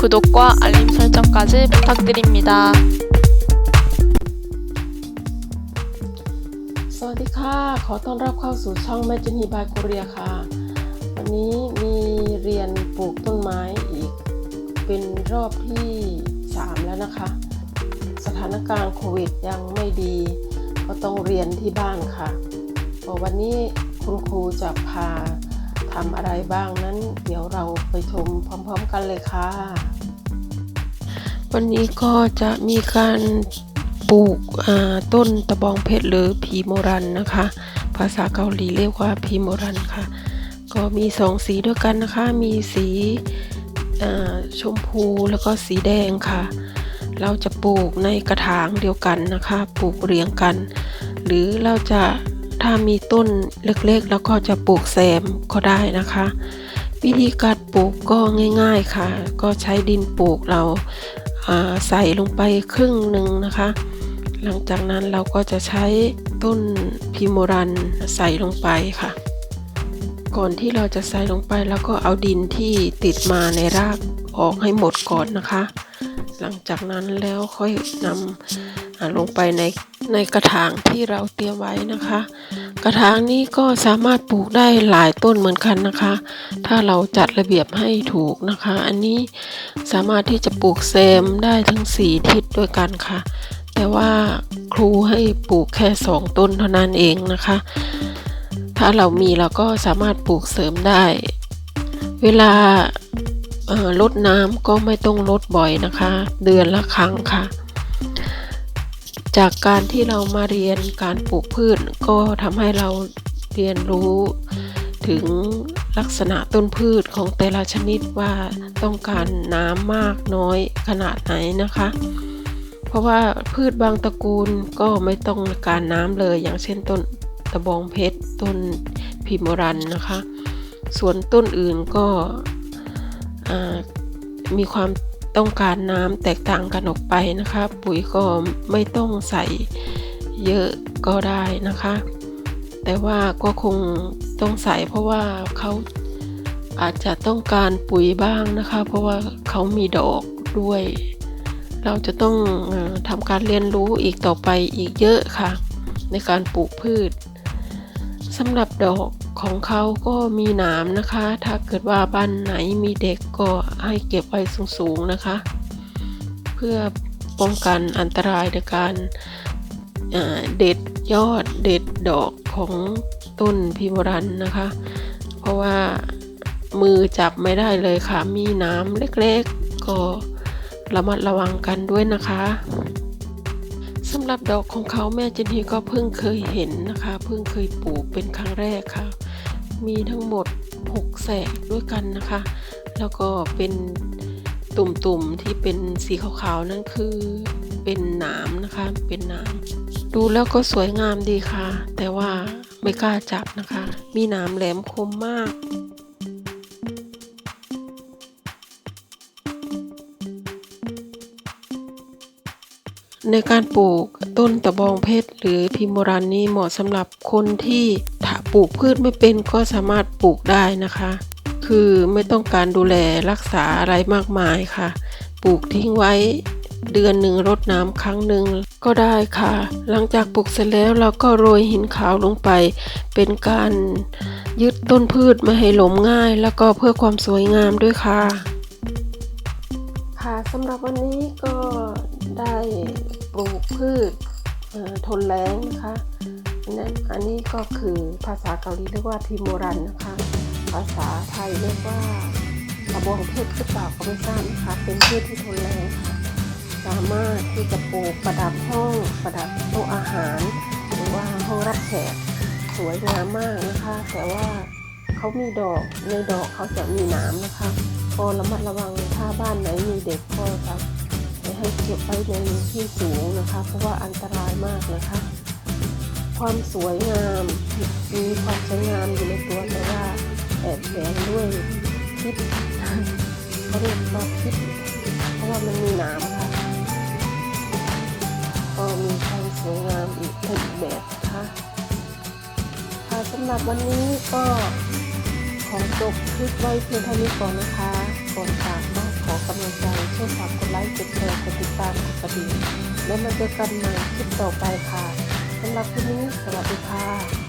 구독과 알림 설정까지 부탁드립니다. สวัสดีค่ะ ขอต้อนรับเข้าสู่ช่องแม่จินฮีบายโคเรียค่ะ วันนี้มีเรียนปลูกต้นไม้อีก เป็นรอบที่ 3 แล้วนะคะ สถานการณ์โควิดยังไม่ดี ก็ต้องเรียนที่บ้านค่ะก็วันนี้คุณครูจะพาทำอะไรบ้างนั้น เดี๋ยวเราไปชมพร้อมๆกันเลยค่ะ วันนี้ก็จะมีการปลูกต้นตะบองเพชรหรือพีโมรันนะคะ ภาษาเกาหลีเรียกว่าพีโมรันค่ะ ก็มีสองสีด้วยกันนะคะ มีสีชมพูแล้วก็สีแดงค่ะ เราจะปลูกในกระถางเดียวกันนะคะ ปลูกเรียงกัน หรือเราจะถ้ามีต้นเล็กๆ แล้วก็จะปลูกแซมก็ได้นะคะ วิธีการปลูกก็ง่าย ๆค่ะ ก็ใช้ดินปลูกเรา ใส่ลงไปครึ่งหนึ่งนะคะ หลังจากนั้นเราก็จะใช้ต้นพิโมรันใส่ลงไปค่ะ ก่อนที่เราจะใส่ลงไปแล้วก็เอาดินที่ติดมาในรากออกให้หมดก่อนนะคะ หลังจากนั้นแล้วค่อยนำลงไปใน ในกระถางที่เราเตรียมไว้นะคะ กระถางนี้ก็สามารถปลูกได้หลายต้นเหมือนกันนะคะ ถ้าเราจัดระเบียบให้ถูกนะคะ อันนี้สามารถที่จะปลูกเซมได้ทั้งสี่ทิศด้วยกันค่ะ แต่ว่าครูให้ปลูกแค่สองต้นเท่านั้นเองนะคะ ถ้าเรามีเราก็สามารถปลูกเสริมได้ เวลาลดน้ำก็ไม่ต้องลดบ่อยนะคะ เดือนละครั้งค่ะ จากการที่เรามาเรียนการปลูกพืช ก็ทำให้เราเรียนรู้ถึงลักษณะต้นพืชของแต่ละชนิดว่าต้องการน้ำมากน้อยขนาดไหนนะคะ เพราะว่าพืชบางตระกูลก็ไม่ต้องการน้ำเลยอย่างเช่นต้นตะบองเพชรต้นพิมรันนะคะ ส่วนต้นอื่นก็มีความ ต้องการน้ำแตกต่างกันออกไปนะคะ ปุ๋ยก็ไม่ต้องใส่เยอะก็ได้นะคะ แต่ว่าก็คงต้องใส่เพราะว่าเขาอาจจะต้องการปุ๋ยบ้างนะคะ เพราะว่าเขามีดอกด้วย เราจะต้องทำการเรียนรู้อีกต่อไปอีกเยอะค่ะ ในการปลูกพืช สำหรับดอกของเขาก็มีหนามนะคะ ถ้าเกิดว่าบ้านไหนมีเด็กก็ให้เก็บไว้สูงๆนะคะ เพื่อป้องกันอันตรายในการเด็ดยอดเด็ดดอกของต้นพิมรันนะคะ เพราะว่ามือจับไม่ได้เลยค่ะ มีหน้ำเล็กๆ ก็ระมัดระวังกันด้วยนะคะ สำหรับดอกของเขาแม่เจนนี่ก็เพิ่งเคยเห็นนะคะ เพิ่งเคยปลูกเป็นครั้งแรกค่ะ มีทั้งหมด 6 แสกด้วยกันนะคะ แล้วก็เป็นตุ่มๆที่เป็นสีขาวๆนั่นคือเป็นหนามนะคะ เป็นหนามดูแล้วก็สวยงามดีค่ะ แต่ว่าไม่กล้าจับนะคะ มีหนามแหลมคมมาก ในการปลูกต้นตะบองเพชรหรือพิมโบรันนี้เหมาะสำหรับคนที่ถ้าปลูกพืชไม่เป็นก็สามารถปลูกได้นะคะ คือไม่ต้องการดูแลรักษาอะไรมากมายค่ะ ปลูกทิ้งไว้เดือนหนึ่งรดน้ำครั้งหนึ่งก็ได้ค่ะ หลังจากปลูกเสร็จแล้วเราก็โรยหินขาวลงไป เป็นการยึดต้นพืชไม่ให้หล้มง่าย แล้วก็เพื่อความสวยงามด้วยค่ะ ค่ะสำหรับวันนี้ก็ ได้ปลูกพืชทนแล้งนะคะนนั้นอันนี้ก็คือภาษาเกาหลีเรียกว่าทิโมรันนะคะ ภาษาไทยเรียกว่าตะบองเพชรหรือเปล่าก็ไม่ทราบนะคะเป็นพืชที่ทนแล้งค่ะสามารถที่จะปลูกประดับห้องประดับโต๊ะอาหาร หรือว่าห้องรับแขกสวยงามมากนะคะ แต่ว่าเขามีดอกในดอกเขาจะมีนามนะคะก็ระมัดระวังถ้าบ้านไหนมีเด็กก็จะ ให้เก็บไว้ในที่สูงนะคะ เพราะว่าอันตรายมากนะคะ ความสวยงามมีความสวยงามอยู่ในตัวแต่ว่าแอบแฝงด้วยพิษเขาเรียกว่าพิษเพราะว่ามันมีหนามค่ะก็มีความสวยงามอีกเป็นอีกแบบนะคะค่ะสำหรับวันนี้ก็ขอจบคลิปไว้เพียงเท่านี้ก่อนนะคะก่อนจากก็ขอ อกำลังใจช่วยฝากกดไลค์กดแชร์กดติดตามกดกระดิ่งแล้วมาเจอกันใหม่คลิปต่อไปค่ะสำหรับคลิปนี้สวัสดีค่ะ